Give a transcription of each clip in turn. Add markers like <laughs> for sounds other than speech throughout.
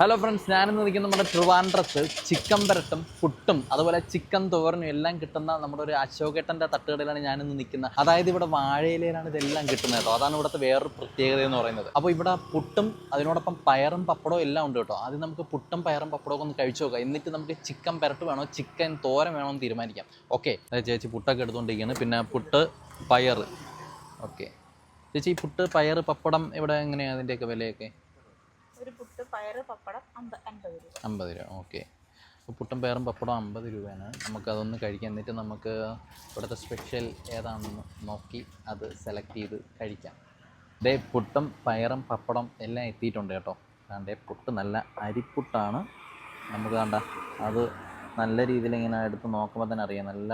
Hello friends ഞാനിന്ന് നിൽക്കുന്ന നമ്മുടെ ട്രിവാൻഡ്രത്ത് ചിക്കൻ പരട്ടും പുട്ടും അതുപോലെ ചിക്കൻ തോരനും എല്ലാം കിട്ടുന്ന നമ്മുടെ ഒരു അശോകേട്ടന്റെ തട്ടുകടയിലാണ് ഞാനിന്ന് നിൽക്കുന്നത്. അതായത് ഇവിടെ വാഴയിലയിലാണ് ഇതെല്ലാം കിട്ടുന്നത് കേട്ടോ. അതാണ് ഇവിടുത്തെ വേറൊരു പ്രത്യേകത എന്ന് പറയുന്നത്. അപ്പോൾ ഇവിടെ പുട്ടും അതിനോടൊപ്പം പയറും പപ്പടവും എല്ലാം ഉണ്ട് കേട്ടോ. ആദ്യം നമുക്ക് പുട്ടും പയറും പപ്പടവും ഒന്ന് കഴിച്ചു നോക്കാം. എന്നിട്ട് നമുക്ക് ചിക്കൻ പരട്ട് വേണോ ചിക്കൻ തോരൻ വേണോ എന്ന് തീരുമാനിക്കാം. ഓക്കെ ചേച്ചി പുട്ടൊക്കെ എടുത്തുകൊണ്ടിരിക്കുകയാണ്. പിന്നെ പുട്ട് പയർ ഓക്കെ ചേച്ചി പുട്ട് പയർ പപ്പടം ഇവിടെ എങ്ങനെയാണ് അതിന്റെയൊക്കെ വിലയൊക്കെ? ഒരു പയറ് പപ്പടം അമ്പ അൻപത് രൂപ. അമ്പത് രൂപ ഓക്കെ. അപ്പോൾ പുട്ടും പയറും പപ്പടം അമ്പത് രൂപയാണ്. നമുക്കതൊന്ന് കഴിക്കാം. എന്നിട്ട് നമുക്ക് ഇവിടുത്തെ സ്പെഷ്യൽ ഏതാണെന്ന് നോക്കി അത് സെലക്ട് ചെയ്ത് കഴിക്കാം. ദേ പുട്ടും പയറും പപ്പടം എല്ലാം എത്തിയിട്ടുണ്ട് കേട്ടോ. കണ്ടേ പുട്ട് നല്ല അരിപ്പുട്ടാണ്. നമുക്ക് കണ്ട അത് നല്ല രീതിയിൽ ഇങ്ങനെ എടുത്ത് നോക്കുമ്പോൾ തന്നെ അറിയാം. നല്ല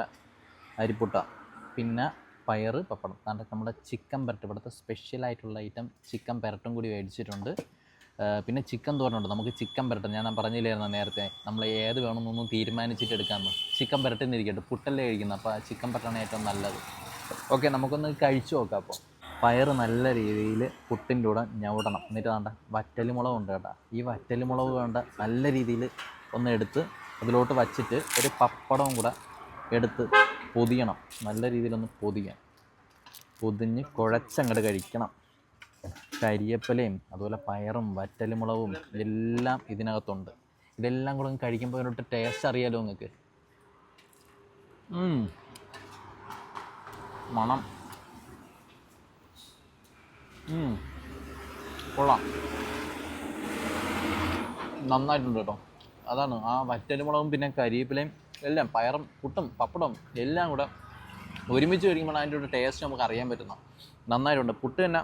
അരിപ്പുട്ടാണ് പിന്നെ പയറ് പപ്പടം. കാരണം നമ്മുടെ ചിക്കൻ പെരട്ട് ഇവിടുത്തെ സ്പെഷ്യലായിട്ടുള്ള ഐറ്റം ചിക്കൻ പെരട്ടും കൂടി മേടിച്ചിട്ടുണ്ട്. പിന്നെ ചിക്കൻ തോരനുണ്ട്. നമുക്ക് ചിക്കൻ പെരട്ടൻ ഞാൻ പറഞ്ഞില്ലായിരുന്നു നേരത്തെ? നമ്മൾ ഏത് വേണമെന്നൊന്നും തീരുമാനിച്ചിട്ട് എടുക്കാമെന്ന് ചിക്കൻ പെരട്ടിന്ന് ഇരിക്കട്ടെ പുട്ടല്ലേ കഴിക്കുന്നത്. അപ്പോൾ ചിക്കൻ പെരട്ടാണ് ഏറ്റവും നല്ലത്. ഓക്കെ നമുക്കൊന്ന് കഴിച്ചു നോക്കാം അപ്പോൾ. പയർ നല്ല രീതിയിൽ പുട്ടിന്റെ കൂടെ ഞവടണം എന്നിട്ട് വേണ്ട വറ്റലുമുളക് ഉണ്ട് കേട്ടോ. ഈ വറ്റലുമുളക് വേണ്ട നല്ല രീതിയിൽ ഒന്ന് എടുത്ത് അതിലോട്ട് വച്ചിട്ട് ഒരു പപ്പടവും കൂടെ എടുത്ത് പൊതിയണം. നല്ല രീതിയിലൊന്ന് പൊതിയാം പൊതിഞ്ഞ് കുഴച്ചങ്ങോട്ട് കഴിക്കണം. കരിയപ്പലയും അതുപോലെ പയറും വറ്റലുമുളകും എല്ലാം ഇതിനകത്തുണ്ട്. ഇതെല്ലാം കൂടെ കഴിക്കുമ്പോൾ അതിനോട്ട് ടേസ്റ്റ് അറിയാലോ നിങ്ങൾക്ക്. മണം. കൊള്ളാം. നന്നായിട്ടുണ്ട് കേട്ടോ. അതാണ് ആ വറ്റലുമുളകും പിന്നെ കരിയപ്പിലയും എല്ലാം പയറും പുട്ടും പപ്പടവും എല്ലാം കൂടെ ഒരുമിച്ച് കഴിക്കുമ്പോൾ അതിന്റെ ഒരു ടേസ്റ്റ് നമുക്ക് അറിയാൻ പറ്റുന്ന നന്നായിട്ടുണ്ട്. പുട്ട് തന്നെ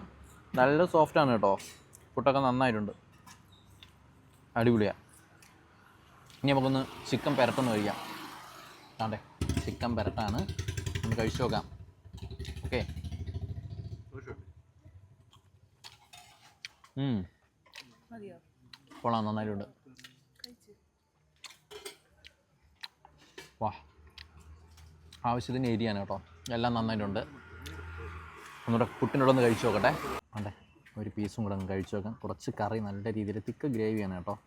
നല്ല സോഫ്റ്റാണ് കേട്ടോ. പുട്ടൊക്കെ നന്നായിട്ടുണ്ട്. അടിപൊളിയാണ് ഇനി നമുക്കൊന്ന് ചിക്കൻ പെരട്ടൊന്ന് കഴിക്കാം. ആണ്ടെ ചിക്കൻ പെരട്ടാണ്. ഒന്ന് കഴിച്ചു നോക്കാം. ഓക്കെ. കൊള്ളാം നന്നായിട്ടുണ്ട്. വാ. ആവശ്യത്തിന് ഏരിയാണ് കേട്ടോ. എല്ലാം നന്നായിട്ടുണ്ട്. ഒന്നുകൂടെ കുട്ടിനോടൊന്ന് കഴിച്ചു നോക്കട്ടെ. അതെ ഒരു പീസും കൂടെ ഒന്ന് കഴിച്ചു വെക്കാം. കുറച്ച് കറി നല്ല രീതിയിൽ തിക്ക് ഗ്രേവിയാണ് കേട്ടോ.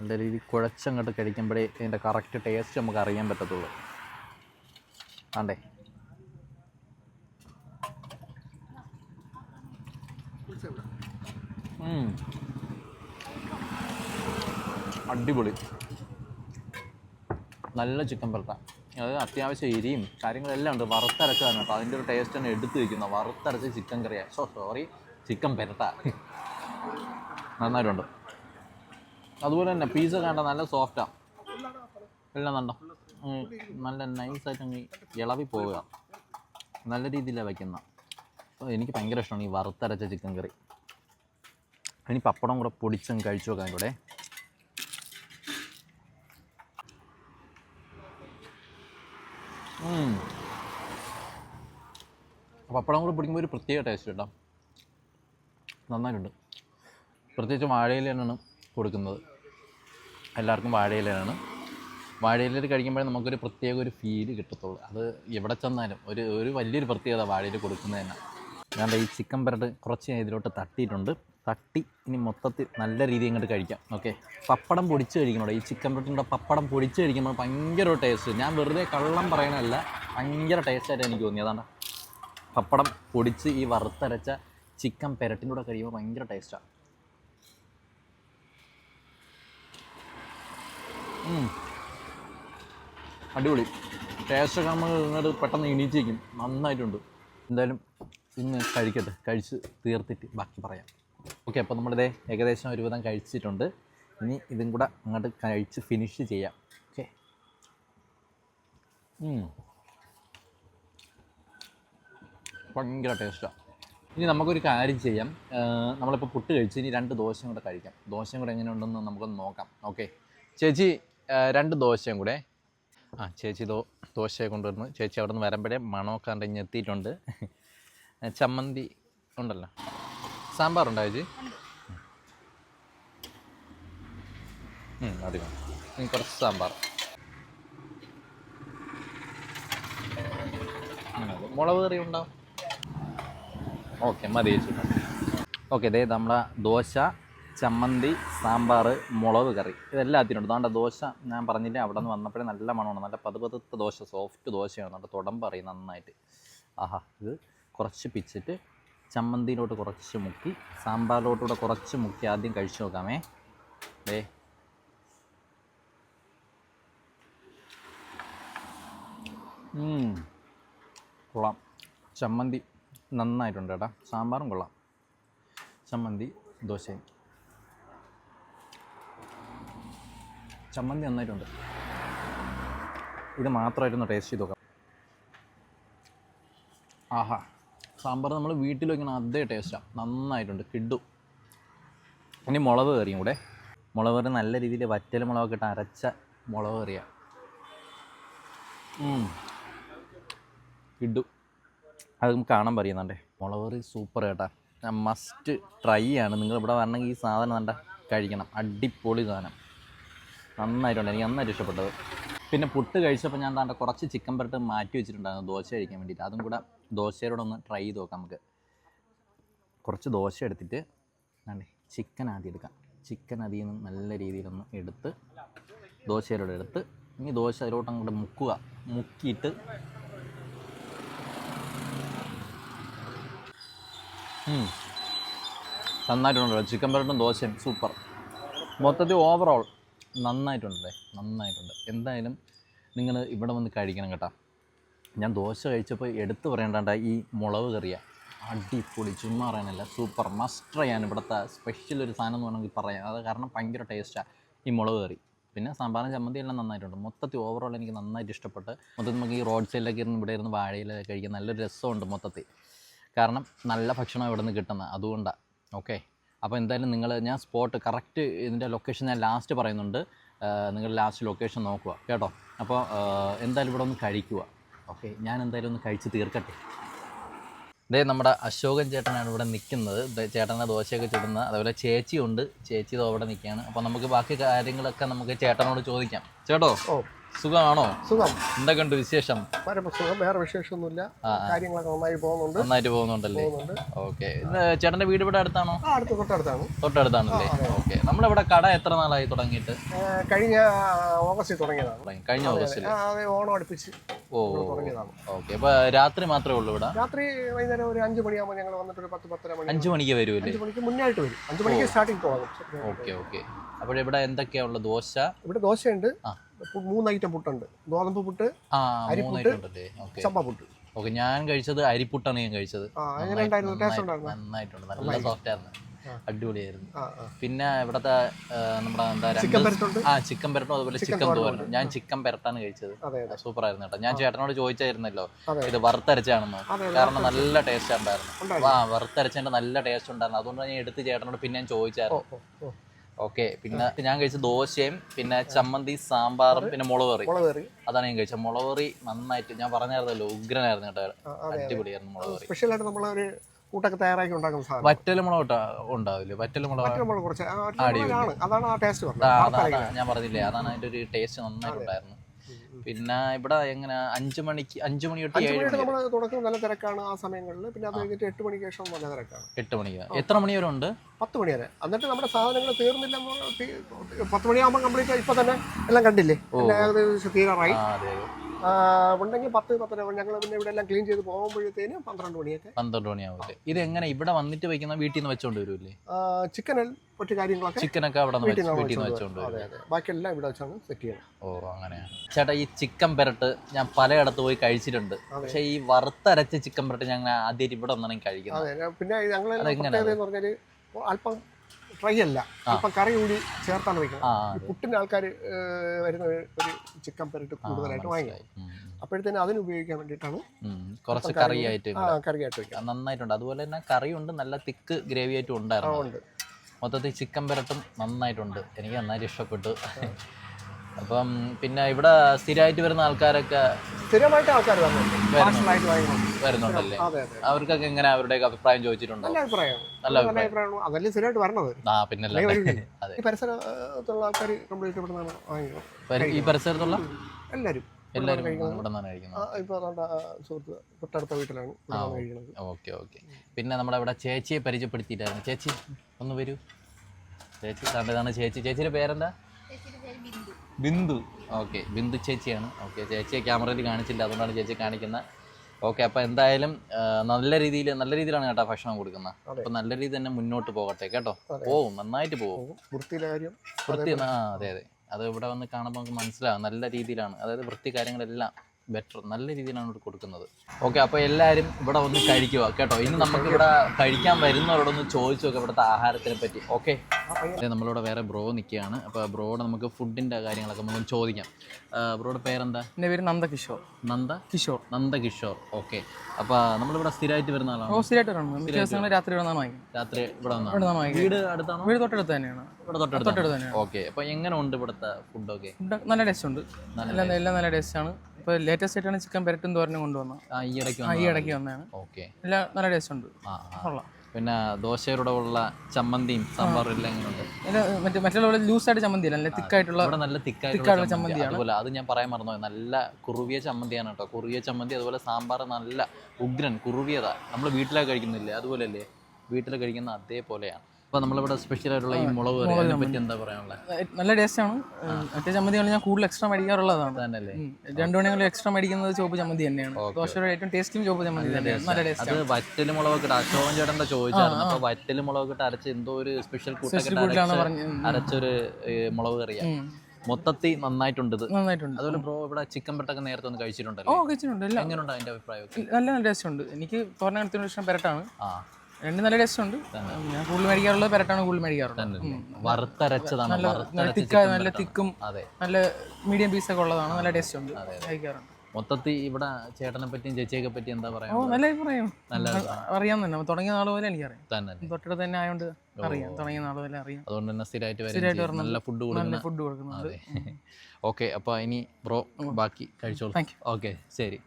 നല്ല രീതിയിൽ കുഴച്ചങ്ങോട്ട് കഴിക്കുമ്പോഴേ ഇതിന്റെ കറക്റ്റ് ടേസ്റ്റ് നമുക്ക് അറിയാൻ പറ്റത്തുള്ളൂ. ഉം. അടിപൊളി. നല്ല ചിക്കൻ പരട്ട. അത് അത്യാവശ്യം എരിയും കാര്യങ്ങളെല്ലാം ഉണ്ട്. വറുത്തരച്ചതാണ് കേട്ടോ. അതിന്റെ ഒരു ടേസ്റ്റ് തന്നെ എടുത്തു വയ്ക്കുന്ന വറുത്തരച്ച ചിക്കൻ കറിയാണ് സോ സോറി ചിക്കൻ പെരട്ട. നന്നായിട്ടുണ്ട്. അതുപോലെ തന്നെ പീസ കണ്ട നല്ല സോഫ്റ്റാണ് എല്ലാം കണ്ടോ? നല്ല നൈസായിട്ട് അങ്ങ് ഇളവി പോവുക. നല്ല രീതിയിലാണ് വയ്ക്കുന്ന എനിക്ക് ഭയങ്കര ഇഷ്ടമാണ് ഈ വറുത്തരച്ച ചിക്കൻ കറി. ഇനി പപ്പടം കൂടെ പൊടിച്ചങ്ങ് കഴിച്ചു നോക്കാം ഇവിടെ. പപ്പടം കൂടെ പിടിക്കുമ്പോൾ ഒരു പ്രത്യേക ടേസ്റ്റ് കേട്ടോ നന്നായിട്ടുണ്ട്. പ്രത്യേകിച്ച് വാഴയിലാണ് കൊടുക്കുന്നത്. എല്ലാവർക്കും വാഴയിലാണ് വാഴയിലയിൽ കഴിക്കുമ്പോഴേ നമുക്കൊരു പ്രത്യേക ഒരു ഫീൽ കിട്ടത്തുള്ളൂ. അത് എവിടെ ചെന്നാലും ഒരു ഒരു വലിയൊരു പ്രത്യേകത വാഴയിൽ കൊടുക്കുന്നത് ഞാൻ ഈ ചിക്കൻ പരട്ട് കുറച്ച് ഞാൻ ഇതിലോട്ട് തട്ടിയിട്ടുണ്ട്. തട്ടി ഇനി മൊത്തത്തിൽ നല്ല രീതിയിൽ ഇങ്ങോട്ട് കഴിക്കാം. ഓക്കെ പപ്പടം പൊടിച്ച് കഴിക്കണോ ഈ ചിക്കൻ പൊട്ടിന്റെ പപ്പടം പൊടിച്ച് കഴിക്കുമ്പോൾ ഭയങ്കര ടേസ്റ്റ് ഞാൻ വെറുതെ കള്ളം പറയണതല്ല ഭയങ്കര ടേസ്റ്റായിട്ട് എനിക്ക് തോന്നി അതാണ്. പപ്പടം പൊടിച്ച് ഈ വറുത്തരച്ച ചിക്കൻ പെരട്ടിന്റെ കൂടെ കഴിയുമ്പോൾ ഭയങ്കര ടേസ്റ്റാണ് അടിപൊളി. ടേസ്റ്റൊക്കെ നമ്മൾ ഇങ്ങോട്ട് പെട്ടെന്ന് എണീച്ചിരിക്കും നന്നായിട്ടുണ്ട്. എന്തായാലും ഇന്ന് കഴിക്കട്ടെ. കഴിച്ച് തീർത്തിട്ട് ബാക്കി പറയാം. ഓക്കെ അപ്പോൾ നമ്മളിതേ ഏകദേശം ഒരു ഒരുവിധം കഴിച്ചിട്ടുണ്ട്. ഇനി ഇതും കൂടെ അങ്ങോട്ട് കഴിച്ച് ഫിനിഷ് ചെയ്യാം. ഓക്കെ. ഭയങ്കര ടേസ്റ്റാണ് ഇനി നമുക്കൊരു കാര്യം ചെയ്യാം. നമ്മളിപ്പോൾ പുട്ട് കഴിച്ച് ഇനി രണ്ട് ദോശയും കൂടെ കഴിക്കാം. ദോശയും കൂടെ എങ്ങനെ ഉണ്ടെന്ന് നമുക്കൊന്ന് നോക്കാം. ഓക്കെ. ചേച്ചി രണ്ട് ദോശയും കൂടെ. ആ ചേച്ചി ദോ ദോശയെ കൊണ്ടുവരുന്നു. ചേച്ചി അവിടെ നിന്ന് വരുമ്പോഴേ മണമൊക്കെ എത്തിയിട്ടുണ്ട്. ചമ്മന്തി ഉണ്ടല്ലോ. സാമ്പാറുണ്ടോ ചേച്ചി ജി അധികം. കുറച്ച് സാമ്പാർ. മുളക് കറി ഉണ്ടാവും ഓക്കെ മതി ഓക്കെ ഇതേ നമ്മളെ ദോശ ചമ്മന്തി സാമ്പാർ മുളക് കറി. ഇതെല്ലാത്തിനും ഉണ്ട്. അതുകൊണ്ട് ദോശ ഞാൻ പറഞ്ഞില്ലേ അവിടെ നിന്ന് വന്നപ്പോഴേ നല്ല മണമാണ്. നല്ല പതുപതുത്ത ദോശ സോഫ്റ്റ് ദോശയാണ്. നമ്മുടെ തുടമ്പ് അറിയും നന്നായിട്ട്. ആഹാ ഇത് കുറച്ച് പിച്ചിട്ട് ചമ്മന്തിയിലോട്ട് കുറച്ച് മുക്കി സാമ്പാറിലോട്ടൂടെ കുറച്ച് മുക്കി ആദ്യം കഴിച്ചു നോക്കാമേ. ദേ. കൊള്ളാം. ചമ്മന്തി നന്നായിട്ടുണ്ട് കേട്ടാ. സാമ്പാറും കൊള്ളാം. ചമ്മന്തി ദോശയും. ചമ്മന്തി നന്നായിട്ടുണ്ട്. ഇത് മാത്രമായിട്ടൊന്ന് ടേസ്റ്റ് ചെയ്ത് നോക്കാം. ആഹാ. സാമ്പാർ നമ്മൾ വീട്ടിൽ വയ്ക്കുന്ന അതേ ടേസ്റ്റാണ് നന്നായിട്ടുണ്ട്. കിഡു. ഇനി മുളക് കറിയും കൂടെ. മുളക് കറി നല്ല രീതിയിൽ വറ്റൽ മുളകൊക്കെ ഇട്ട് അരച്ച മുളക് കറിയാണ് കിഡു. അത് നമുക്ക് കാണാൻ പറയുന്നുണ്ടേ മുളക് കറി സൂപ്പർ കേട്ടാ മസ്റ്റ് ട്രൈ ആണ്. നിങ്ങൾ ഇവിടെ വരണമെങ്കിൽ ഈ സാധനം കണ്ട കഴിക്കണം. അടിപൊളി സാധനം. നന്നായിട്ടുണ്ട്. എനിക്ക് നന്നായിട്ട് ഇഷ്ടപ്പെട്ടത്. പിന്നെ പുട്ട് കഴിച്ചപ്പോൾ ഞാൻ താണ്ട കുറച്ച് ചിക്കൻ പുരട്ട് മാറ്റി വെച്ചിട്ടുണ്ടായിരുന്നു. ദോശ കഴിക്കാൻ വേണ്ടിയിട്ട്. അതും കൂടെ ദോശയോടെ ഒന്ന് ട്രൈ ചെയ്ത് നോക്കാം നമുക്ക്. കുറച്ച് ദോശ എടുത്തിട്ട് ചിക്കൻ ആദ്യം എടുക്കാം. ചിക്കൻ അതിൽ നിന്ന് നല്ല രീതിയിലൊന്ന് എടുത്ത് ദോശയിലൂടെ എടുത്ത് ഇനി ദോശ അതിലോട്ട് അങ്ങോട്ട് മുക്കുക. മുക്കിയിട്ട്. നന്നായിട്ടുണ്ടല്ലോ. ചിക്കൻ പരട്ടും ദോശയും സൂപ്പർ മൊത്തത്തിൽ ഓവറോൾ നന്നായിട്ടുണ്ടല്ലേ നന്നായിട്ടുണ്ട്. എന്തായാലും നിങ്ങൾ ഇവിടെ വന്ന് കഴിക്കണം കേട്ടോ. ഞാൻ ദോശ കഴിച്ചപ്പോൾ എടുത്തു പറയേണ്ട ഈ മുളക് കറിയ. അടിപൊളി ചുമ്മാ പറയാനല്ല സൂപ്പർ മസ്റ്റ് ചെയ്യാൻ ഇവിടുത്തെ സ്പെഷ്യൽ ഒരു സാധനം എന്ന് വേണമെങ്കിൽ പറയാം. അത് കാരണം ഭയങ്കര ടേസ്റ്റാണ് ഈ മുളക് കറി. പിന്നെ സാമ്പാറും ചമ്മന്തി എല്ലാം നന്നായിട്ടുണ്ട്. മൊത്തത്തിൽ ഓവറോൾ എനിക്ക് നന്നായിട്ട് ഇഷ്ടപ്പെട്ട് മൊത്തത്തിൽ നമുക്ക് ഈ റോഡ് സൈഡിലൊക്കെ ഇരുന്ന് ഇവിടെ ഇരുന്ന് വാഴയിൽ കഴിക്കാൻ നല്ലൊരു രസമുണ്ട് മൊത്തത്തിൽ. കാരണം നല്ല ഭക്ഷണം ഇവിടെ നിന്ന് കിട്ടുന്നത്. അതുകൊണ്ടാണ് ഓക്കെ അപ്പോൾ എന്തായാലും നിങ്ങൾ ഞാൻ സ്പോട്ട് കറക്റ്റ് ഇതിന്റെ ലൊക്കേഷൻ ഞാൻ ലാസ്റ്റ് പറയുന്നുണ്ട്. നിങ്ങൾ ലാസ്റ്റ് ലൊക്കേഷൻ നോക്കുക കേട്ടോ? അപ്പോൾ എന്തായാലും ഇവിടെ ഒന്ന് കഴിക്കുക. ഓക്കെ ഞാൻ എന്തായാലും ഒന്ന് കഴിച്ച് തീർക്കട്ടെ. ഇതേ നമ്മുടെ അശോകൻ ചേട്ടനാണ് ഇവിടെ നിൽക്കുന്നത് ചേട്ടനെ ദോശയൊക്കെ ചുടുന്നത് അതുപോലെ ചേച്ചിയുണ്ട്. ചേച്ചി അവിടെ നിൽക്കുകയാണ്. അപ്പോൾ നമുക്ക് ബാക്കി കാര്യങ്ങളൊക്കെ നമുക്ക് ചേട്ടനോട് ചോദിക്കാം. ചേട്ടോ? ഓ. സുഖമാണോ? സുഖം. എന്തൊക്കെയുണ്ട് വിശേഷം? സുഖം വേറെ വിശേഷമൊന്നുമില്ല. കാര്യങ്ങളൊക്കെ നന്നായി പോകുന്നുണ്ട്. നന്നായിട്ട് പോകുന്നുണ്ടല്ലേ? പോകുന്നുണ്ട്. ഓക്കെ. ചേട്ടന്റെ വീട് ഇവിടെ അടുത്താണോ? അടുത്ത് തൊട്ടടുത്താണ്. തൊട്ടടുത്താണല്ലേ? ഓക്കെ. നമ്മളിവിടെ കട എത്ര നാളായി തുടങ്ങിയിട്ട്? കഴിഞ്ഞ ഓഗസ്റ്റിൽ തുടങ്ങിയതാണ്. കഴിഞ്ഞ ഓഗസ്റ്റിൽ. ഓണം അടുപ്പിച്ച് ഓ തുടങ്ങിയതാണ്. ഓക്കെ. അപ്പൊ രാത്രി മാത്രമേ ഉള്ളൂ ഇവിടെ? രാത്രി വൈകുന്നേരം ഒരു അഞ്ചു മണിയാകുമ്പോൾ ഞങ്ങൾ വന്നിട്ട് ഒരു പത്ത് പത്തര മണി അഞ്ചു മണിക്ക് വരുമല്ലേ അഞ്ചു മണിക്ക് മുന്നായിട്ട് വരും. അഞ്ചു മണിക്ക് സ്റ്റാർട്ടിങ് തുടങ്ങും ഓക്കെ ഓക്കെ. അപ്പോൾ ഇവിടെ എന്തൊക്കെയാ ഉള്ളത്? ദോശ? ഇവിടെ ദോശയുണ്ട്. മൂന്ന് ഐറ്റം പുട്ടുണ്ട്. ഗോതമ്പ് പുട്ട് അരിപ്പുട്ട്, ഓക്കെ. ഞാൻ കഴിച്ചത് അരിപ്പുട്ടാണ് ഞാൻ കഴിച്ചത്. നന്നായിട്ടുണ്ട്. നല്ല സോഫ്റ്റ് ആയിരുന്നു അടിപൊളിയായിരുന്നു. പിന്നെ ഇവിടത്തെ നമ്മുടെ എന്താ ആ ചിക്കൻ പെരട്ടും അതുപോലെ ചിക്കൻ തോരണം തോരനും. ഞാൻ ചിക്കൻ പെരട്ടാണ് കഴിച്ചത്. സൂപ്പർ ആയിരുന്നു കേട്ടോ. ഞാൻ ചേട്ടനോട് ചോദിച്ചായിരുന്നല്ലോ ഇത് വറുത്തരച്ചാണെന്നോ. കാരണം നല്ല ടേസ്റ്റ് ഉണ്ടായിരുന്നു. ആ വറുത്തരച്ചതിന്റെ നല്ല ടേസ്റ്റ് ഉണ്ടായിരുന്നു. അതുകൊണ്ട് ഞാൻ എടുത്ത് ചേട്ടനോട് പിന്നെ ഞാൻ ചോദിച്ചായിരുന്നു. ഓക്കെ പിന്നെ ഞാൻ കഴിച്ച ദോശയും പിന്നെ ചമ്മന്തി സാമ്പാറും പിന്നെ മുളക് കറി. അതാണ് ഞാൻ കഴിച്ചത്. മുളക് കറി നന്നായിട്ട് ഞാൻ പറഞ്ഞായിരുന്നല്ലോ ഉഗ്രനായിരുന്നു കേട്ടോ. അടിപൊളിയായിരുന്നു മുളക് കറി. സ്പെഷ്യലായിട്ട് നമ്മളൊരു കൂട്ടൊക്കെ തയ്യാറാക്കി ഉണ്ടാക്കുന്ന സാധനം. വറ്റൽ മുളക് ഉണ്ടാവില്ല? വറ്റൽ മുളക് മുളക് കുറച്ച്. അതാണ് ആ ടേസ്റ്റ് ഞാൻ പറഞ്ഞില്ലേ അതാണ് അതിന്റെ ഒരു ടേസ്റ്റ് നന്നായിട്ടുണ്ടായിരുന്നു. പിന്നെ ഇവിടെ എങ്ങനെ? അഞ്ചു മണിക്ക് അഞ്ചു മണി തൊട്ട് ഏഴ് മണി നമ്മൾ തുടക്കം നല്ല തിരക്കാണ് ആ സമയങ്ങളിൽ. പിന്നെ അത് കഴിഞ്ഞിട്ട് എട്ട് മണിക്ക് ശേഷം നല്ല തിരക്കാണ്. എട്ട് മണിക്ക് എത്ര മണി വരെ ഉണ്ട്? പത്ത് മണി വരെ. എന്നിട്ട് നമ്മുടെ സാധനങ്ങൾ തീർന്നില്ല പത്ത് മണിയാകുമ്പോൾ കംപ്ലീറ്റ് ഇപ്പൊ തന്നെ എല്ലാം കണ്ടില്ലേ? ഏകദേശം തീരാറായി ഉണ്ടെങ്കിൽ പത്ത് പത്തര ഞങ്ങൾ പിന്നെ ഇവിടെ എല്ലാം ക്ലീൻ ചെയ്ത് പോകുമ്പോഴത്തേനും പന്ത്രണ്ട് മണിയൊക്കെ. പന്ത്രണ്ട് മണിയാവും ഇത് എങ്ങനെ ഇവിടെ വന്നിട്ട് വെക്കുന്ന വീട്ടിൽ നിന്ന് വെച്ചോണ്ട് വരുമല്ലേ ചിക്കൻ മറ്റു കാര്യങ്ങളൊക്കെ ചിക്കനൊക്കെ അവിടെ വീട്ടിൽ നിന്ന് വെച്ചോണ്ട് ബാക്കിയെല്ലാം ഇവിടെ വെച്ചാണ് സെറ്റ് ചെയ്യണം ഓ അങ്ങനെയാണ് ചേട്ടാ ഈ ചിക്കൻ പെരട്ട് ഞാൻ പലയിടത്ത് പോയി കഴിച്ചിട്ടുണ്ട്. പക്ഷേ ഈ വറുത്തരച്ച ചിക്കൻ പെരട്ട് ഞാൻ ആദ്യമായിട്ട് ഇവിടെ ഒന്നാണ് കഴിക്കുന്നത്. പിന്നെ ഞങ്ങൾ അല്പം ഫ്രൈ അല്ല. ഇപ്പം കറി കൂടി ചേർത്താണ് വയ്ക്കുന്നത് പുട്ടിന് ആൾക്കാർ വരുന്ന ഒരു ചിക്കൻ പെരട്ട് കൂടുതലായിട്ട് വാങ്ങി അപ്പോഴത്തേനും അതിന് ഉപയോഗിക്കാൻ വേണ്ടിയിട്ടാണ് കുറച്ച് കറി ആയിട്ട് ആ കറിയായിട്ട് വയ്ക്കുക നന്നായിട്ടുണ്ട്. അതുപോലെ തന്നെ കറിയുണ്ട് നല്ല തിക്ക് ഗ്രേവി ആയിട്ടും ഉണ്ടായിരുന്നു. ഉണ്ട്. മൊത്തത്തിൽ ചിക്കൻ പെരട്ടും നന്നായിട്ടുണ്ട്. എനിക്ക് നന്നായിട്ട് ഇഷ്ടപ്പെട്ടു. അപ്പം പിന്നെ ഇവിടെ സ്ഥിരമായിട്ട് വരുന്ന ആൾക്കാരൊക്കെ സ്ഥിരമായിട്ട് ആൾക്കാർ വരുന്നുണ്ട്. വരുന്നുണ്ടല്ലേ? അവർക്കൊക്കെ എങ്ങനെ അവരുടെ അഭിപ്രായം ചോദിച്ചിട്ടുണ്ടോ? നല്ല അഭിപ്രായം. നല്ല അഭിപ്രായം. അതല്ലേ സ്ഥിരമായിട്ട് വരണത്. ആ പിന്നല്ല. <laughs> ഈ പരിസരത്തുള്ള ആൾക്കാർ കംപ്ലീറ്റ് ഇവിടെ നിന്നാണ് ഈ പരിസരത്തുള്ള? എല്ലാവരും. എല്ലാവരും ഇവിടെ നിന്നാണ് കഴിക്കുന്നത്. ഇപ്പോൾ അതുകൊണ്ട് സുഹൃത്ത് തൊട്ടടുത്ത വീട്ടിലാണ് ഇവിടെ വന്ന് കഴിക്കുന്നത്. Okay okay. പിന്നെ നമ്മുടെ ഇവിടെ ചേച്ചിയെ പരിചയപ്പെടുത്തിയിട്ടായിരുന്നു. ചേച്ചി ഒന്ന് വരൂ. ചേച്ചി കണ്ടതാണ് ചേച്ചി. ചേച്ചിയുടെ പേരെന്താ? ബിന്ദു. ഓക്കെ ബിന്ദു ചേച്ചിയാണ്. ഓക്കെ ചേച്ചിയെ ക്യാമറയിൽ കാണിച്ചില്ല. അതുകൊണ്ടാണ് ചേച്ചി കാണിക്കുന്നത് ഓക്കെ അപ്പോൾ എന്തായാലും നല്ല രീതിയിൽ നല്ല രീതിയിലാണ് കേട്ടോ ഭക്ഷണം കൊടുക്കുന്നത് അപ്പോൾ നല്ല രീതി തന്നെ മുന്നോട്ട് പോകട്ടെ കേട്ടോ. പോവും നന്നായിട്ട് പോകും വൃത്തി ആ അതെ അതെ. അത് ഇവിടെ വന്ന് കാണുമ്പോൾ നമുക്ക് മനസ്സിലാവും. നല്ല രീതിയിലാണ്. അതായത് വൃത്തി കാര്യങ്ങളെല്ലാം ബെറ്റർ നല്ല രീതിയിലാണ് ഇവിടെ കൊടുക്കുന്നത്. ഓക്കെ അപ്പോൾ എല്ലാവരും ഇവിടെ വന്ന് കഴിക്കുക. കേട്ടോ ഇനി നമുക്ക് ഇവിടെ കഴിക്കാൻ വരുന്നവരോടൊന്ന് ചോദിച്ചു നോക്കാം ഇവിടുത്തെ ആഹാരത്തിനെ പറ്റി. ഓക്കെ നമ്മളിവിടെ വേറെ ബ്രോ നിൽക്കുകയാണ്. അപ്പോൾ ബ്രോയുടെ നമുക്ക് ഫുഡിന്റെ കാര്യങ്ങളൊക്കെ നമുക്ക് ചോദിക്കാം. ബ്രോയുടെ പേരെന്താ? എന്റെ പേര് നന്ദ കിഷോർ. നന്ദ? കിഷോർ. നന്ദ കിഷോർ. ഓക്കെ അപ്പോൾ നമ്മളിവിടെ സ്ഥിരമായിട്ട് വരുന്ന ആളാണ്? സ്ഥിരമായിട്ട് വരണം രാത്രി രാത്രി ഇവിടെ വന്നാണ് വീട് അടുത്താണ്? വീട് തൊട്ടടുത്ത് തന്നെയാണ്. ഇവിടെ തൊട്ടടുത്ത് തൊട്ടടുത്ത് തന്നെയാണ്. ഓക്കെ അപ്പോൾ എങ്ങനെ ഉണ്ട് ഇവിടുത്തെ ഫുഡൊക്കെ ഫുഡ് നല്ല ടേസ്റ്റ് ഉണ്ട്. എല്ലാം നല്ല ടേസ്റ്റ് ആണ്. ഇപ്പോൾ ലേറ്റസ്റ്റ് ആയിട്ടാണ് ചിക്കൻ പെരട്ടും തോരനും കൊണ്ടുവന്നത് ആ ഈ ഇടയ്ക്ക് ആ ഈ ഇടയ്ക്ക് വന്നതാണ്. ഓക്കെ. എല്ലാം നല്ല ടേസ്റ്റ് ഉണ്ട്. ആ ആ. കൊള്ളാം. പിന്നെ ദോശയുടെ ഉള്ള ചമ്മന്തിയും സാമ്പാറും എല്ലാം എങ്ങനെയുണ്ട്? അതിൽ മറ്റേ മറ്റുള്ള പോലെ ലൂസായിട്ട് ചമ്മന്തി അല്ല നല്ല തിക്കായിട്ടുള്ള ഇവിടെ നല്ല തിക്കായിട്ടുള്ള തിക്കായിട്ടുള്ള ചമ്മന്തി. ചമ്മന്തിയാണ്. അതുപോലെ അത് ഞാൻ പറയാൻ മറന്നുപോയി. നല്ല കുറുവിയ ചമ്മന്തിയാണ് കേട്ടോ. കുറുവിയ ചമ്മന്തി അതുപോലെ സാമ്പാർ നല്ല ഉഗ്രൻ കുറുവിയതാ. നമ്മൾ വീട്ടിലൊക്കെ കഴിക്കുന്നില്ലേ? അതുപോലെയല്ലേ? വീട്ടിൽ കഴിക്കുന്ന അതേപോലെയാണ്. അപ്പോൾ നമ്മളിവിടെ സ്പെഷ്യൽ ആയിട്ടുള്ള ഈ മുളക് കറി അതിനെ പറ്റി എന്താ പറയാനുള്ളത് നല്ല ടേസ്റ്റ് ആണ്. മറ്റേ ചമ്മന്തികൾ ഞാൻ കൂടുതൽ എക്സ്ട്രാ മേടിക്കാറുള്ളതാണ്. തന്നെയല്ലേ. രണ്ടു മണികളിൽ എക്സ്ട്രാ മേടിക്കുന്നത് ചോപ്പ് ചമ്മന്തി തന്നെയാണ്. ദോശയുടെ ഏറ്റവും ടേസ്റ്റും ചോപ്പ് ചമ്മന്തി തന്നെയാണ്. നല്ല ടേസ്റ്റ് അത് വറ്റൽ മുളക് ഇട്ട് അശോകൻ ചേട്ടൻ ചോദിച്ചായിരുന്നു. അപ്പോൾ വറ്റൽ മുളക് ഇട്ട് അരച്ച് എന്തോ ഒരു സ്പെഷ്യൽ പറഞ്ഞത് അരച്ചൊരു മുളക് കറിയാണ് മൊത്തത്തിൽ നന്നായിട്ടുണ്ട് നന്നായിട്ടുണ്ട്. അതുപോലെ ബ്രോ ഇവിടെ ചിക്കൻ പെട്ടൊക്കെ നേരത്തെ ഒന്ന് ഓ കഴിച്ചിട്ടുണ്ടല്ലോ കഴിച്ചിട്ടുണ്ട്. എല്ലാം എങ്ങനെയുണ്ട് അതിന്റെ അഭിപ്രായം നല്ല നല്ല ടേസ്റ്റ് ഉണ്ട്. എനിക്ക് തോരനത്തിന് ഇഷ്ടം പെരട്ടാണ്. ആ. രണ്ടും നല്ല ടേസ്റ്റ് ഉണ്ട്. ഞാൻ കൂടുതൽ മേടിക്കാറുള്ളത് പെരട്ടാണ് കൂടുതൽ മേടിക്കാറുള്ളത്. വറുത്തരച്ചതാണ് നല്ല നല്ല. തിക്കും നല്ല മീഡിയം പീസ് ഒക്കെ ഉള്ളതാണ് നല്ല ടേസ്റ്റ് ഉണ്ട്. കഴിക്കാറുണ്ട്. മൊത്തത്തിൽ ഇവിടെ ചേട്ടനെ പറ്റിയും ചേച്ചിയൊക്കെ പറ്റി എന്താ പറയാ നല്ല അഭിപ്രായം. നല്ല അറിയാൻ തന്നെ. തുടങ്ങിയ നാൾ പോലെ എനിക്കറിയാം. തന്നെ തൊട്ടടുത്ത് തന്നെ ആയതുകൊണ്ട് അറിയാം. തുടങ്ങിയ നാൾ പോലെ അറിയാം. അതുകൊണ്ട് തന്നെ സ്ഥിരമായിട്ട് വരും നല്ല ഫുഡ് കൊടുക്കുന്ന ഫുഡ് കൊടുക്കുന്നത്. ഓക്കെ <laughs> അപ്പോൾ ഇനി ബ്രോ ബാക്കി കഴിച്ചോളൂ. ഓക്കെ ശരി.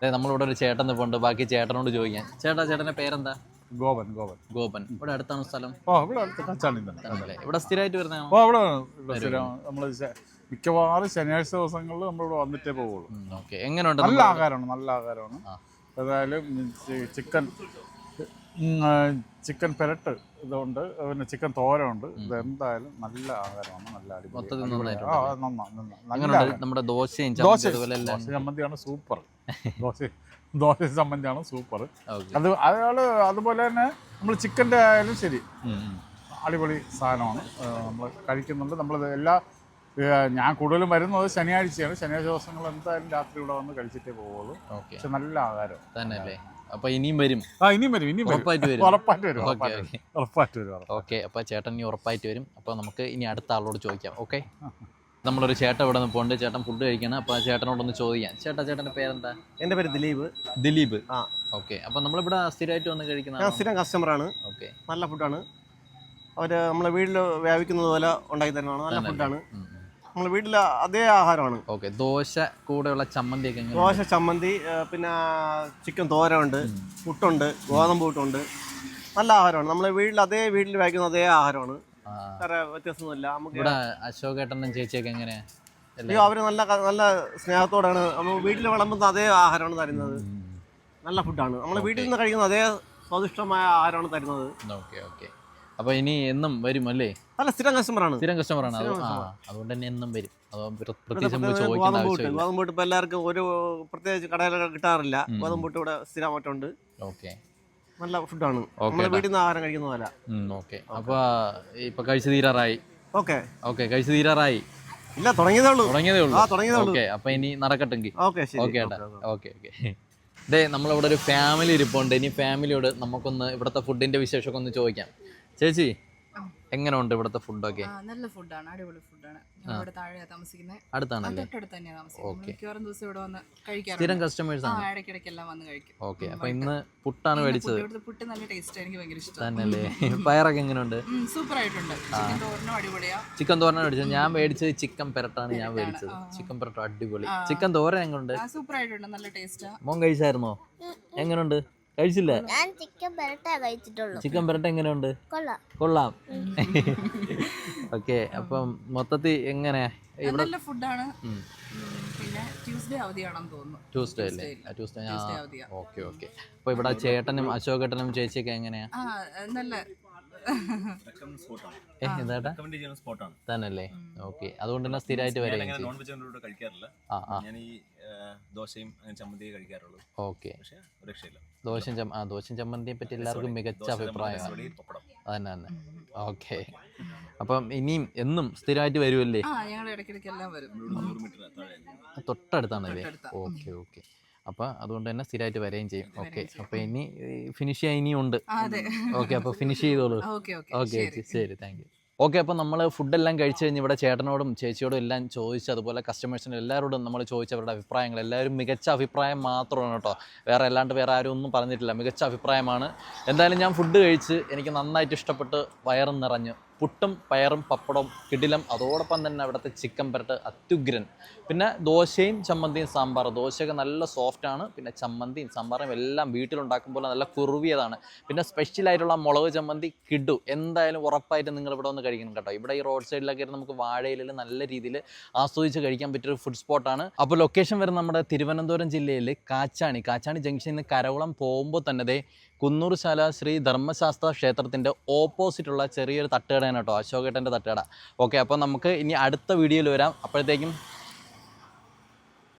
അതെ നമ്മളിവിടെ ഒരു ചേട്ടൻ ഇപ്പോൾ ഉണ്ട് ബാക്കി ചേട്ടനോട് ചോദിക്കാം. ചേട്ടാ ചേട്ടന്റെ പേരെന്താ? ഗോപൻ ഗോപൻ. ഗോപൻ. ഇവിടെ അടുത്താണ് സ്ഥലം? ഓ ഇവിടെ അടുത്ത് തന്നെ. ഇവിടെ സ്ഥിരമായിട്ട് വരുന്ന ഓ ഇവിടെ ഇവിടെ സ്ഥിരം. നമ്മൾ മിക്കവാറും ശനിയാഴ്ച ദിവസങ്ങളിൽ നമ്മളിവിടെ വന്നിട്ടേ പോവുള്ളൂ. ഓക്കെ. എങ്ങനെയുണ്ട് നല്ല ആഹാരമാണ് നല്ല ആഹാരമാണ്. ഏതായാലും ചിക്കൻ ചിക്കൻ പെരട്ട് ഇതുണ്ട്. പിന്നെ ചിക്കൻ തോരമുണ്ട് ഇത് എന്തായാലും നല്ല ആഹാരമാണ് നല്ല അടിപൊളി. നമ്മുടെ ദോശയും ദോശ ചമ്മന്തിയാണ് സൂപ്പർ. ദോശ ദോശ സംബന്ധിച്ചാണ് സൂപ്പർ അത് അയാൾ അതുപോലെ തന്നെ നമ്മൾ ചിക്കന്റെ ആയാലും ശരി. അടിപൊളി സാധനമാണ്. നമ്മൾ കഴിക്കുന്നുണ്ട്. നമ്മൾ എല്ലാ ഞാൻ കൂടുതലും വരുന്നത് ശനിയാഴ്ചയാണ്. ശനിയാഴ്ച ദിവസങ്ങൾ എന്തായാലും രാത്രി ഇവിടെ വന്ന് കഴിച്ചിട്ടേ പോവുള്ളൂ. പക്ഷെ നല്ല ആഹാരം. തന്നെ അല്ലേ അപ്പൊ ഇനിയും വരും. ആ ഇനിയും വരും ഇനിയും ഉറപ്പായിട്ട് വരും. ഉറപ്പായിട്ട് വരും ഓക്കെ ഉറപ്പായിട്ട് വരും. ഓക്കെ അപ്പൊ ചേട്ടൻ ഇനി ഉറപ്പായിട്ട് വരും. അപ്പൊ നമുക്ക് ഇനി അടുത്ത ആളോട് ചോദിക്കാം. ഓക്കെ? നമ്മളൊരു ചേട്ടൻ ഇവിടെ നിന്ന് പോണ്ട് ചേട്ടൻ ഫുഡ് കഴിക്കണം. അപ്പൊ ചേട്ടനോടൊന്ന് ചോദിക്കാം. ചേട്ടാ ചേട്ടന്റെ പേരെന്താ? എന്റെ പേര് ദിലീപ്. ദിലീപ്. ആ. ഓക്കെ. അപ്പൊ നമ്മളിവിടെ സ്ഥിരമായിട്ട് വന്ന് കഴിക്കുന്ന സ്ഥിരം കസ്റ്റമറാണ് ഓക്കെ. നല്ല ഫുഡാണ് അവർ നമ്മളെ വീട്ടിൽ വ്യാപിക്കുന്നത് പോലെ ഉണ്ടാക്കി തരുന്നതാണ്. നല്ല. ഫുഡാണ് നമ്മൾ വീട്ടിൽ അതേ ആഹാരമാണ്. ഓക്കെ. ദോശ കൂടെയുള്ള ചമ്മന്തി ഒക്കെ ദോശ ചമ്മന്തി പിന്നെ ചിക്കൻ തോരമുണ്ട് പുട്ടുണ്ട് ഗോതമ്പ് പുട്ടുണ്ട്. നല്ല ആഹാരമാണ്. നമ്മളെ വീട്ടിൽ അതേ വീട്ടിൽ വായിക്കുന്ന അതേ ആഹാരമാണ്. വേറെ വ്യത്യാസമൊന്നുമില്ല. നമുക്ക് ഇവിടെ അശോകേട്ടനും ചേച്ചിയൊക്കെ എങ്ങനെയാ? അയ്യോ അവർ നല്ല നല്ല സ്നേഹത്തോടാണ്. നമ്മൾ വീട്ടിൽ വിളമ്പുന്ന അതേ ആഹാരമാണ് തരുന്നത്. നല്ല ഫുഡാണ്. നമ്മൾ വീട്ടിൽ നിന്ന് കഴിക്കുന്ന അതേ സ്വാദിഷ്ടമായ ആഹാരമാണ് തരുന്നത്. Okay okay. അപ്പോൾ ഇനി എന്നും വരും അല്ലേ? നല്ല സ്ഥിരം കസ്റ്റമറാണ് സ്ഥിരം കസ്റ്റമറാണ്. അതുകൊണ്ട് തന്നെ എന്നും വരും. അത് പ്ര- ഇവിടെ പ്രത്യേകിച്ച് നമുക്ക് പ്രത്യേകം ചോദിക്കേണ്ട ഗോതമ്പ് പുട്ട്. ആവശ്യമില്ല. ഗോതമ്പ് പുട്ട് ഇപ്പോൾ എല്ലാവർക്കും ഒരു പ്രത്യേകിച്ച് കടയിലൊക്കെ കിട്ടാറില്ല. ഉം. ഗോതമ്പ് പുട്ട് ഇവിടെ സ്ഥിരമായിട്ടുണ്ട്. ഓക്കെ. നല്ല ഫുഡാണ് വീട്ടിൽ നിന്ന് ആഹാരം കഴിക്കുന്ന പോലെ ഓക്കെ. അപ്പോൾ ഇപ്പൊ കഴിച്ചു തീരാറായി. ഓക്കെ. ഓക്കെ കഴിച്ചു തീരാറായി. ഇല്ല തുടങ്ങിയതേ ഉള്ളൂ. തുടങ്ങിയതേ ഉള്ളൂ. ആ തുടങ്ങിയതേ ഉള്ളൂ. ഓക്കെ അപ്പൊ ഇനി നടക്കട്ടെങ്കിൽ okay okay okay okay. Day നമ്മളിവിടെ ഒരു ഫാമിലി ഇരിപ്പുണ്ട്. ഇനി ഫാമിലിയോട് നമുക്കൊന്ന് ഇവിടുത്തെ ഫുഡിന്റെ വിശേഷമൊക്കെ ഒന്ന് ചോദിക്കാം. ചേച്ചി എങ്ങനെയുണ്ട് ഇവിടുത്തെ ഫുഡൊക്കെ ആ, നല്ല ഫുഡാണ് അടിപൊളി ഫുഡാണ് ഇവിടെ താഴെ താമസിക്കുന്നത് അടുത്താണല്ലേ? തൊട്ടടുത്ത് തന്നെയാണ് താമസിക്കുന്നത് ഓക്കെ. മിക്കവാറും ദിവസം ഇവിടെ വന്ന് സ്ഥിരം കഴിക്കാറുണ്ട് കസ്റ്റമേഴ്സ് ആ ആണ് ഇടയ്ക്കിടയ്ക്കെല്ലാം വന്ന് കഴിക്കും. ഓക്കെ. അപ്പൊ ഇന്ന് പുട്ടാണ് മേടിച്ചത്? ഇവിടുത്തെ പുട്ട് നല്ല ടേസ്റ്റ് എനിക്ക് ഭയങ്കര ഇഷ്ടം. തന്നെയല്ലേ? പയറൊക്കെ എങ്ങനെയുണ്ട്? സൂപ്പർ ആയിട്ടുണ്ട്. ചിക്കൻ തോരനും അടിപൊളിയാ. ചിക്കൻ തോരൻ മേടിച്ചത്. ഞാൻ മേടിച്ചത് ചിക്കൻ പെരട്ടാണ് ഞാൻ മേടിച്ചത്. ചിക്കൻ പെരട്ട അടിപൊളി. ചിക്കൻ തോരൻ എങ്ങനെയുണ്ട് സൂപ്പർ ആയിട്ടുണ്ട്. നല്ല ടേസ്റ്റാ മോൻ കഴിച്ചായിരുന്നോ? എങ്ങനെയുണ്ട് കഴിച്ചില്ല? ഞാൻ ചിക്കൻ പെരട്ടാ കഴിച്ചിട്ടുള്ളൂ. ചിക്കൻ പെരട്ട എങ്ങനെയുണ്ട്? കൊള്ളാം. കൊള്ളാം. ഓക്കെ അപ്പം മൊത്തത്തിൽ എങ്ങനെ ഇവിടെ നല്ല ഫുഡാണ്. പിന്നെ ട്യൂസ്ഡേ അവധിയാണെന്ന് തോന്നുന്നു. ട്യൂസ്ഡേ അല്ലേ? Tuesday. ട്യൂസ്ഡേ. Okay okay. അപ്പോൾ ഇവിടെ ചേട്ടനും അശോകേട്ടനും ചേച്ചിയൊക്കെ എങ്ങനെയാ? ആ നല്ല ഓക്കെ അതുകൊണ്ട് തന്നെ സ്ഥിരമായിട്ട് വരും നോൺ വെജ് കഴിക്കാറില്ല. ഞാൻ ഈ ദോശയും ചമ്മന്തിയും കഴിക്കാറുള്ളൂ. ഓക്കെ ദോശയും ചമ്മ ആ ദോശയും ചമ്മന്തിയെ പറ്റി എല്ലാവർക്കും മികച്ച അഭിപ്രായമാണ്. അതന്നെ തന്നെ ഓക്കെ അപ്പം ഇനിയും എന്നും സ്ഥിരമായിട്ട് വരുമല്ലേ തൊട്ടടുത്താണല്ലേ? ഓക്കെ ഓക്കെ അപ്പോൾ അതുകൊണ്ട് തന്നെ സ്ഥിരമായിട്ട് വരെയും ചെയ്യും. ഓക്കെ. അപ്പോൾ ഇനി ഫിനിഷ് ചെയ്യാൻ ഇനിയും ഉണ്ട്. ഓക്കെ അപ്പോൾ ഫിനിഷ് ചെയ്തോളൂ. Okay okay. ഓക്കെ ചേച്ചി. ശരി താങ്ക് യു. ഓക്കെ അപ്പോൾ നമ്മൾ ഫുഡെല്ലാം കഴിച്ച് കഴിഞ്ഞ് ഇവിടെ ചേട്ടനോടും ചേച്ചിയോടും എല്ലാം ചോദിച്ച് അതുപോലെ കസ്റ്റമേഴ്സിനും എല്ലാവരോടും നമ്മൾ ചോദിച്ച അവരുടെ അഭിപ്രായങ്ങൾ എല്ലാവരും മികച്ച അഭിപ്രായം മാത്രമാണ് കേട്ടോ. വേറെ അല്ലാണ്ട് വേറെ ആരും ഒന്നും പറഞ്ഞിട്ടില്ല. മികച്ച അഭിപ്രായമാണ്. എന്തായാലും ഞാൻ ഫുഡ് കഴിച്ച് എനിക്ക് നന്നായിട്ട് ഇഷ്ടപ്പെട്ട് വയറും നിറഞ്ഞു. പുട്ടും പയറും പപ്പടവും കിടിലം അതോടൊപ്പം തന്നെ അവിടുത്തെ ചിക്കൻ പരട്ട് അത്യുഗ്രൻ. പിന്നെ ദോശയും ചമ്മന്തിയും സാമ്പാർ. ദോശയൊക്കെ നല്ല സോഫ്റ്റാണ് പിന്നെ ചമ്മന്തിയും സാമ്പാറും എല്ലാം വീട്ടിലുണ്ടാക്കുമ്പോൾ നല്ല കുറുവിയതാണ്. പിന്നെ സ്പെഷ്യലായിട്ടുള്ള മുളക് ചമ്മന്തി കിടു. എന്തായാലും ഉറപ്പായിട്ട് നിങ്ങൾ ഇവിടെ ഒന്ന് കഴിക്കണം കേട്ടോ. ഇവിടെ ഈ റോഡ് സൈഡിലൊക്കെ ആയിട്ട് നമുക്ക് വാഴയിലിൽ നല്ല രീതിയിൽ ആസ്വദിച്ച് കഴിക്കാൻ പറ്റിയൊരു ഫുഡ് സ്പോട്ടാണ് അപ്പോൾ ലൊക്കേഷൻ വരുന്നത് നമ്മുടെ തിരുവനന്തപുരം ജില്ലയിൽ കാച്ചാണി. കാച്ചാണി ജംഗ്ഷനിൽ നിന്ന് കരകുളം പോകുമ്പോൾ തന്നെ കുന്നൂർശാല ശ്രീ ധർമ്മശാസ്ത്ര ക്ഷേത്രത്തിന്റെ ഓപ്പോസിറ്റുള്ള ചെറിയൊരു തട്ടുകടയാണ് കേട്ടോ. അശോകേട്ടന്റെ തട്ടുകട. ഓക്കെ അപ്പോൾ നമുക്ക് ഇനി അടുത്ത വീഡിയോയിൽ വരാം. അപ്പോഴത്തേക്കും